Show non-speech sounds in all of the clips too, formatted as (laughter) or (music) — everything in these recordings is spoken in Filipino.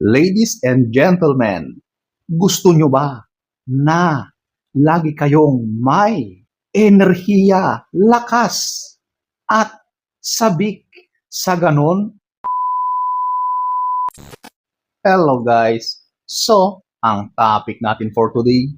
Ladies and gentlemen, gusto nyo ba na lagi kayong may enerhiya, lakas, at sabik sa ganon? Hello guys! So, ang topic natin for today,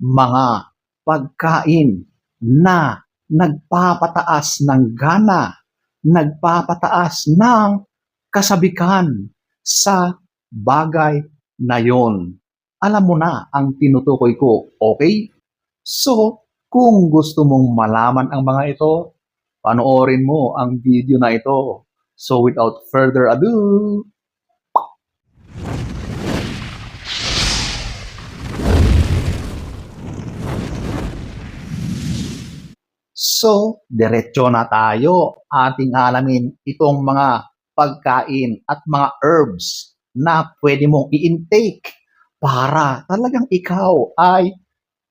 mga pagkain na nagpapataas ng gana, nagpapataas ng kasabikan sa bagay na yon. Alam mo na ang tinutukoy ko, okay? So, kung gusto mong malaman ang mga ito, panoorin mo ang video na ito. So, without further ado, So, diretso na tayo. Ating alamin itong mga pagkain at mga herbs na pwede mong i-intake para talagang ikaw ay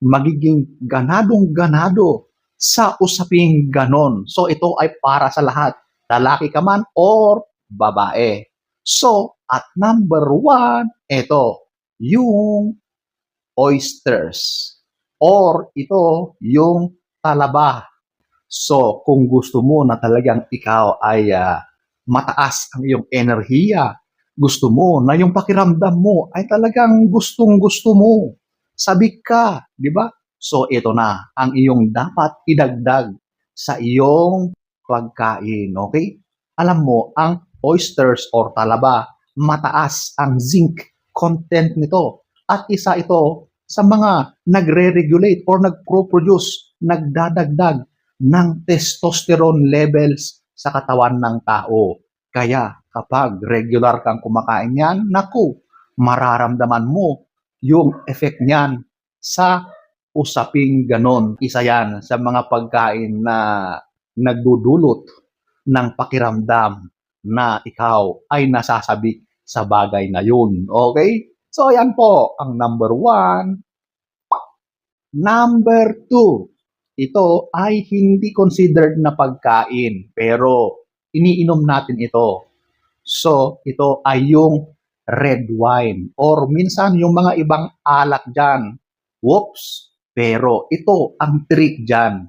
magiging ganadong-ganado sa usaping ganon. So, ito ay para sa lahat. Lalaki ka man or babae. So, at number one, ito, yung oysters. Or ito, yung talaba. So, kung gusto mo na talagang ikaw ay ah, mataas ang iyong enerhiya, gusto mo na yung pakiramdam mo ay talagang gustong-gusto mo. Sabik ka, di ba? So, ito na ang iyong dapat idagdag sa iyong pagkain, okay? Alam mo, ang oysters or talaba, mataas ang zinc content nito. At isa ito sa mga nagre-regulate or nagpro-produce, nagdadagdag ng testosterone levels sa katawan ng tao. Kaya kapag regular kang kumakain yan, naku, mararamdaman mo yung effect niyan sa usaping ganon. Isa yan sa mga pagkain na nagdudulot ng pakiramdam na ikaw ay nasasabik sa bagay na yun. Okay? So, yan po ang number one. Number two, ito ay hindi considered na pagkain, pero iniinom natin ito. So, ito ay yung red wine or minsan yung mga ibang alak dyan. Whoops! Pero ito ang trick dyan.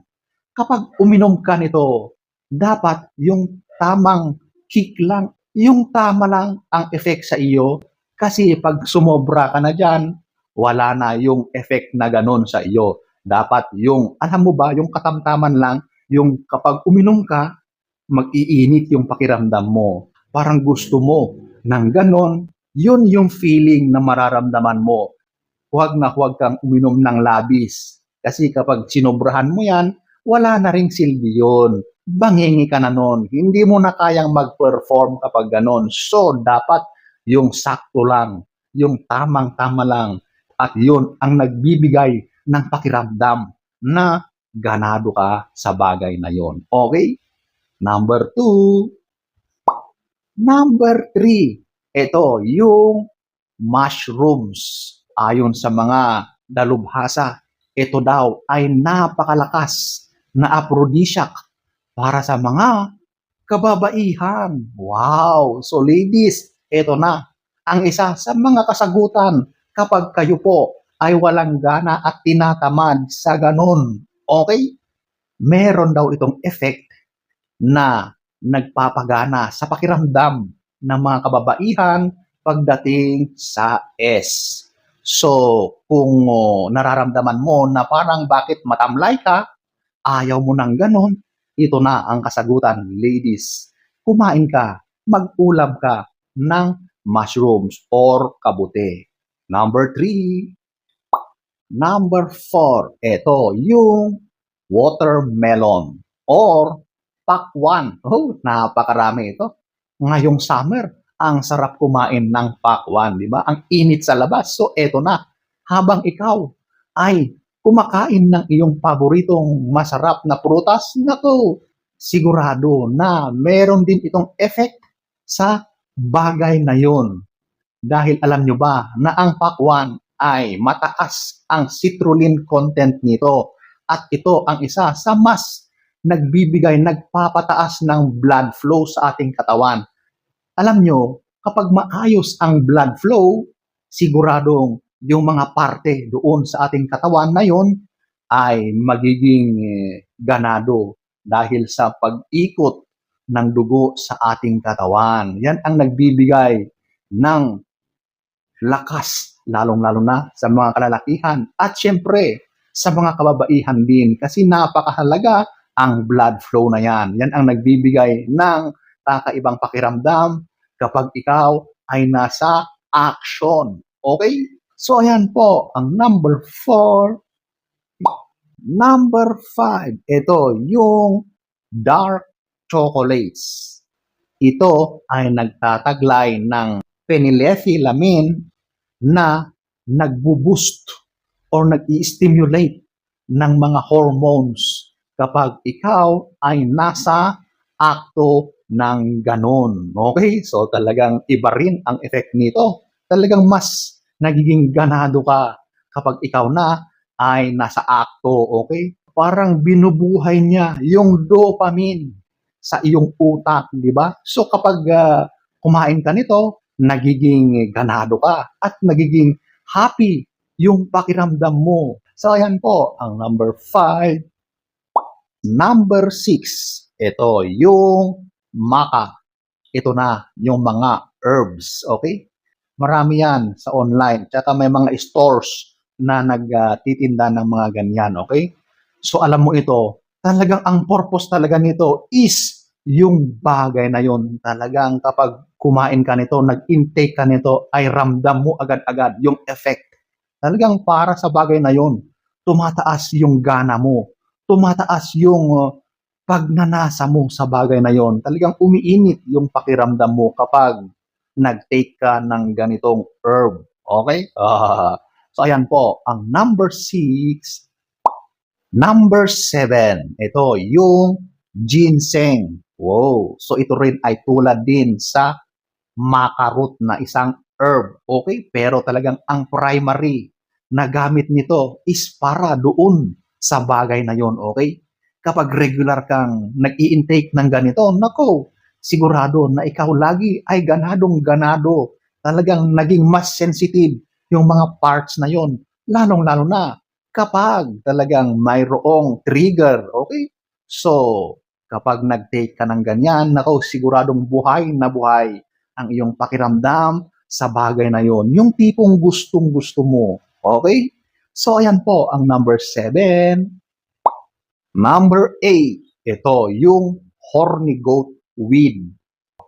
Kapag uminom ka nito, dapat yung tamang kick lang, yung tama lang ang effect sa iyo. Kasi pag sumobra ka na dyan, wala na yung effect na ganon sa iyo. Dapat yung, alam mo ba, yung katamtaman lang, yung kapag uminom ka, mag-iinit yung pakiramdam mo. Parang gusto mo ng ganon, yun yung feeling na mararamdaman mo. Huwag na huwag kang uminom ng labis. Kasi kapag sinobrahan mo yan, wala na ring silbi yun. Bangingi ka na nun. Hindi mo na kayang mag-perform kapag ganon. So, dapat yung sakto lang, yung tamang-tama lang. At yun ang nagbibigay ng pakiramdam na ganado ka sa bagay na yon. Okay? Number two. Number three. Ito, yung mushrooms. Ayon sa mga dalubhasa, ito daw ay napakalakas na aphrodisiac para sa mga kababaihan. Wow! So ladies, ito na ang isa sa mga kasagutan kapag kayo po ay walang gana at tinatamad sa ganun. Okay? Meron daw itong effect na nagpapagana sa pakiramdam ng mga kababaihan pagdating sa S. So, kung oh, nararamdaman mo na parang bakit matamlay ka, ayaw mo ng ganon, ito na ang kasagutan, ladies. Kumain ka, mag-ulam ka ng mushrooms or kabute. Number three, Number four, ito yung watermelon or pakwan. Oh, napakarami ito. Ngayong summer, ang sarap kumain ng pakwan, di ba? Ang init sa labas. So, eto na. Habang ikaw ay kumakain ng iyong paboritong masarap na prutas, naku, sigurado na meron din itong effect sa bagay na yon. Dahil alam nyo ba na ang pakwan ay mataas ang citrulline content nito. At ito ang isa sa mas nagbibigay, nagpapataas ng blood flow sa ating katawan. Alam nyo, kapag maayos ang blood flow, siguradong yung mga parte doon sa ating katawan na yon ay magiging eh, ganado dahil sa pag-ikot ng dugo sa ating katawan. Yan ang nagbibigay ng lakas, lalong-lalo na sa mga kalalakihan at syempre sa mga kababaihan din kasi napakahalaga ang blood flow na yan. Yan ang nagbibigay ng kakaibang pakiramdam kapag ikaw ay nasa action. Okay? So, ayan po, ang number four. Number five, ito, yung dark chocolates. Ito ay nagtataglay ng phenylethylamine na nagbo-boost or nag-i-stimulate ng mga hormones kapag ikaw ay nasa akto ng ganon. Okay? So talagang iba rin ang effect nito. Talagang mas nagiging ganado ka kapag ikaw na ay nasa akto. Okay? Parang binubuhay niya yung dopamine sa iyong utak, di ba? So kapag ah, kumain ka nito, nagiging ganado ka at nagiging happy yung pakiramdam mo. So ayan po, ang number five. Number six, ito yung maka. Ito na yung mga herbs, okay? Marami yan sa online. Tsaka may mga stores na nagtitinda ng mga ganyan, okay? So alam mo ito, talagang ang purpose talaga nito is yung bagay na yon talagang kapag kumain ka nito, nag-intake ka nito, ay ramdam mo agad-agad yung effect. Talagang para sa bagay na yon, tumataas yung gana mo, tumataas yung uh, pagnanasa mo sa bagay na yon. Talagang umiinit yung pakiramdam mo kapag nag-take ka ng ganitong herb. Okay? Ah, so ayan po, ang number six, Number seven, ito yung ginseng. Wow. So ito rin ay tulad din sa macarot na isang herb. Okay? Pero talagang ang primary na gamit nito is para doon sa bagay na yon. Okay? Kapag regular kang nag-i-intake ng ganito, nako, sigurado na ikaw lagi ay ganadong ganado. Talagang naging mas sensitive yung mga parts na yon. Lalong-lalo na kapag talagang mayroong trigger, okay? So, kapag nag-take ka ng ganyan, nako, siguradong buhay na buhay ang iyong pakiramdam sa bagay na yon. Yung tipong gustong-gusto mo, okay? So, ayan po ang number seven. Number eight, ito, yung horny goat weed.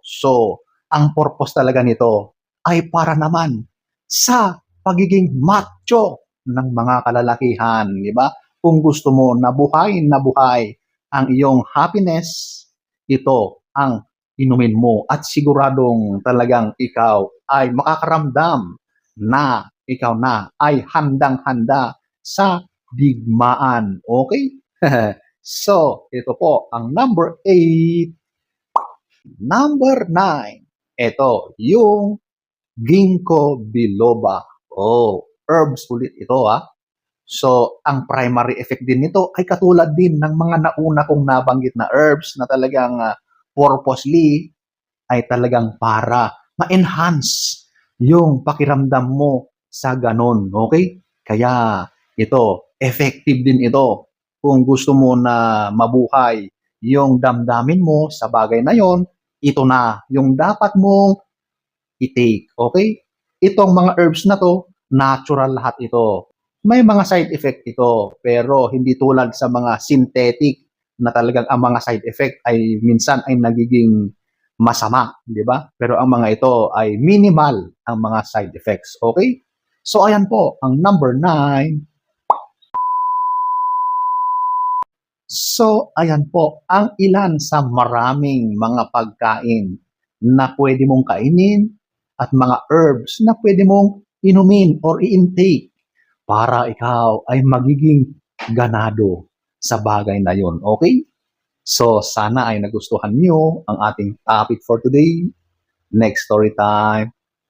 So, ang purpose talaga nito ay para naman sa pagiging macho ng mga kalalakihan, di ba? Kung gusto mo na buhay na buhay ang iyong happiness, ito ang inumin mo at siguradong talagang ikaw ay makakaramdam na ikaw na ay handang-handa sa digmaan. Okay? (laughs) so, ito po ang number 8. Number 9. Ito, yung ginkgo biloba. Oh, herbs ulit ito ha. So, ang primary effect din nito ay katulad din ng mga nauna kong nabanggit na herbs na talagang ah, purposely ay talagang para ma-enhance yung pakiramdam mo sa ganon. Okay? Kaya ito, effective din ito. Kung gusto mo na mabuhay yung damdamin mo sa bagay na yon, ito na yung dapat mong i-take. Okay? Itong mga herbs na to, natural lahat ito. May mga side effect ito, pero hindi tulad sa mga synthetic na talagang ang mga side effect ay minsan ay nagiging masama, di ba? Pero ang mga ito ay minimal ang mga side effects. Okay? So ayan po, ang number 9. So ayan po, ang ilan sa maraming mga pagkain na pwede mong kainin at mga herbs na pwede mong inumin or i-intake para ikaw ay magiging ganado sa bagay na yon. Okay? So, sana ay nagustuhan nyo ang ating topic for today. Next story time.